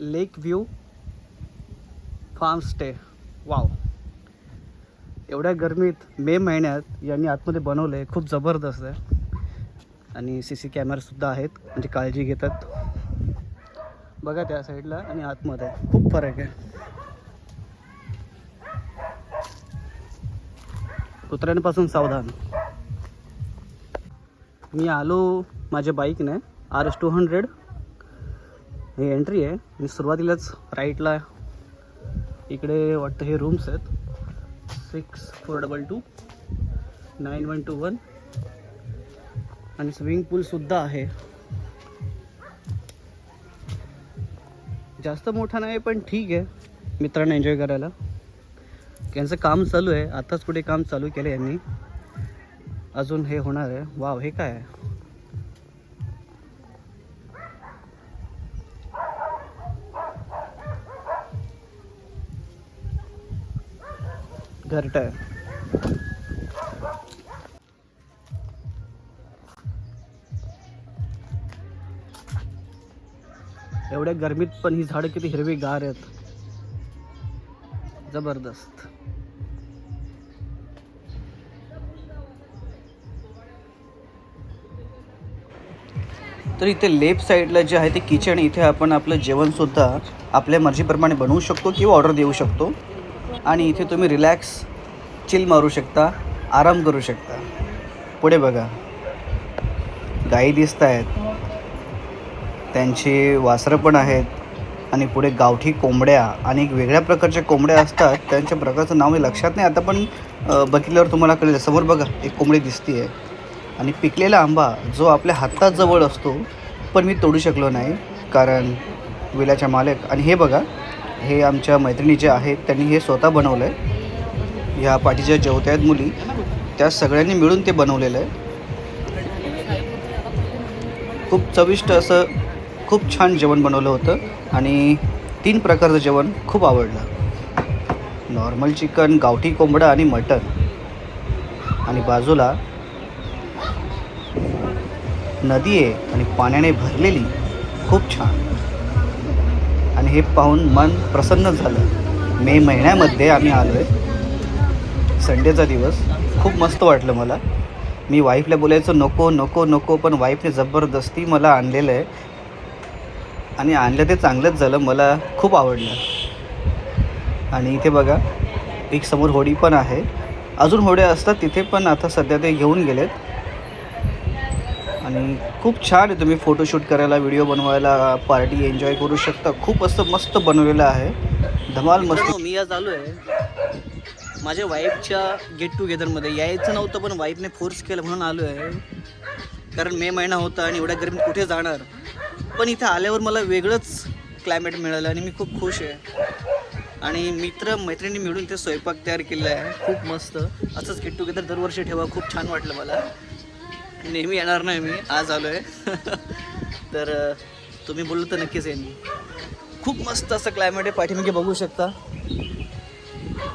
Lake view farm stay wow एवढ्या गरमीत मे महिन्यात यांनी आतमध्ये बनवलं आहे. खूप जबरदस्त आहे. आणि सी सी कॅमेरासुद्धा आहेत. म्हणजे काळजी घेतात. बघा त्या साईडला आणि आतमध्ये. खूप फरक आहे. कुत्र्यांपासून सावधान. मी आलो माझ्या बाईकने आर एस टू हंड्रेड हे एंट्री आहे. आणि सुरुवातीलाच राईटला इकडे वाटतं हे रूम्स आहेत. Six four double two nine one two one आणि स्विमिंग पूलसुद्धा आहे. जास्त मोठा नाही पण ठीक आहे. मित्रांना एन्जॉय करायला. यांचं काम चालू आहे. आताच कुठे काम चालू केलं यांनी. अजून हे होणार आहे. वाव हे काय आहे? घरट. आहे एवढ्या गरमीत पण ही झाडं किती हिरवी गार आहेत. जबरदस्त. तर इथे लेफ्ट साईडला जे आहे ते किचन इथे आपण आपलं जेवणसुद्धा आपल्या मर्जीप्रमाणे बनवू शकतो किंवा ऑर्डर देऊ शकतो. आणि इथे तुम्ही रिलॅक्स चिल मारू शकता आराम करू शकता. पुढे बघा. गाई दिसत आहेत. त्यांची वासरं पण आहेत. आणि पुढे गावठी कोंबड्या आणि एक वेगळ्या प्रकारच्या कोंबड्या असतात. त्यांच्या प्रकारचं नाव मी लक्षात नाही. आता पण बघितल्यावर तुम्हाला कळेल. समोर बघा एक कोंबडी दिसते आहे आणि पिकलेला आंबा जो आपल्या हाताजवळ असतो पण मी तोडू शकलो नाही. कारण विलाच्या मालक आणि हे बघा हे आमच्या मैत्रिणी जे आहेत त्यांनी हे स्वतः बनवलं आहे ह्या पाठीच्या जेवत्या आहेत मुली त्या सगळ्यांनी मिळून ते बनवलेलं आहे. खूप चविष्ट असं खूप छान जेवण बनवलं होतं आणि तीन प्रकारचं जेवण खूप आवडलं. नॉर्मल चिकन गावठी कोंबडा आणि मटन. आणि बाजूला नदी आहे आणि पाण्याने भरलेली खूप छान. हे पाहून मन प्रसन्न झालं. मे महिन्यामध्ये आम्ही आलो आहे संडेचा दिवस खूप मस्त वाटलं मला. मी वाईफला बोलायचं नको नको नको पण वाईफने जबरदस्ती मला आणलेलं आहे. आणि आणलं ते चांगलंच झालं. मला खूप आवडलं. आणि इथे बघा एक समोर होडी पण आहे. अजून होड्या असतात तिथे पण आता सध्या ते घेऊन गेलेत. आणि खूप छान आहे तुम्ही फोटोशूट करायला व्हिडिओ बनवायला पार्टी एन्जॉय करू शकता. खूप असं मस्त बनवलेलं आहे. धमाल मस्त. मी आज आलो आहे. माझ्या वाईफच्या गेट टुगेदरमध्ये यायचं नव्हतं पण वाईफने फोर्स केलं म्हणून आलो आहे कारण मे महिना होता आणि एवढ्या गरमीत कुठे जाणार? पण इथं आल्यावर मला वेगळंच क्लायमेट मिळालं आणि मी खूप खुश आहे. आणि मित्र मैत्रिणी मिळून ते स्वयंपाक तयार केलेला आहे. खूप मस्त. असंच गेट टुगेदर दरवर्षी ठेवा. खूप छान वाटलं मला. नेहमी येणार नाही मी. आज आलो आहे तर तुम्ही बोललो तर नक्कीच येईन. खूप मस्त असं क्लायमेट आहे. पाठीमागे बघू शकता.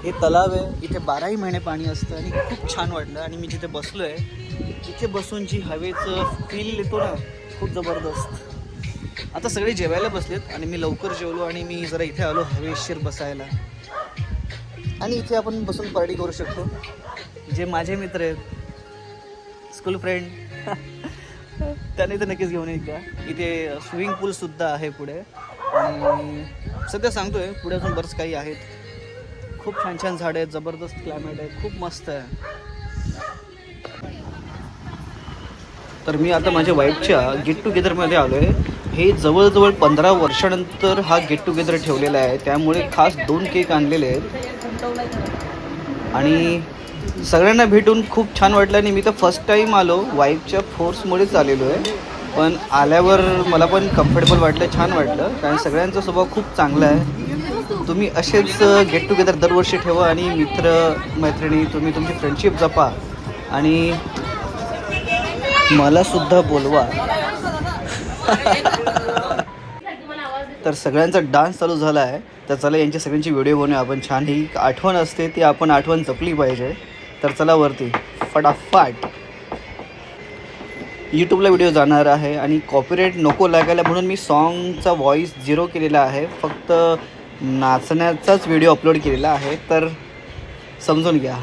हे तलाव आहे. इथे बाराही महिने पाणी असतं आणि खूप छान वाटलं. आणि मी जिथे बसलो आहे इथे बसून जी हवेचं फील येतो ना खूप जबरदस्त. आता सगळे जेवायला बसलेत आणि मी लवकर जेवलो आणि मी जरा इथे आलो हवेशीर बसायला. आणि इथे आपण बसून पार्टी करू शकतो. जे माझे मित्र आहेत स्कूल फ्रेंड. त्याने तर नक्कीच घेऊन येईल का इथे स्विमिंग पूलसुद्धा आहे पुढे. आणि सध्या सांगतोय पुढे अजून बरंच काही आहेत. खूप छान छान झाडं आहेत जबरदस्त क्लायमेट आहे खूप मस्त आहे. तर मी आता माझ्या वाईफच्या गेट टुगेदरमध्ये आलो आहे हे जवळजवळ पंधरा वर्षानंतर हा गेट टुगेदर ठेवलेला आहे. त्यामुळे खास दोन केक आणलेले आहेत. आणि सगळ्यांना भेटून खूप छान वाटलं आणि मी तर फर्स्ट टाईम आलो. वाईफच्या फोर्समुळेच आलेलो आहे. पण आल्यावर मला पण कम्फर्टेबल वाटलं छान वाटलं. कारण सगळ्यांचा स्वभाव खूप चांगला आहे. तुम्ही असेच गेट टुगेदर दरवर्षी ठेवा आणि मित्र मैत्रिणी तुम्ही तुमची फ्रेंडशिप जपा. आणि मलासुद्धा बोलवा. तर सगळ्यांचा डान्स चालू झाला आहे. तर चला यांची सगळ्यांची व्हिडिओ बनवूया. आपण छान ही एक आठवण असते ती आपण आठवण जपली पाहिजे. तर चला वरती. फटाफट. यूट्यूबला व्हिडिओ जाणार आहे आणि कॉपीराईट नको लागायला म्हणून मी सॉन्गचा व्हॉईस झिरो केलेला आहे. फक्त नाचण्याचाच व्हिडिओ अपलोड केलेला आहे. तर समजून घ्या.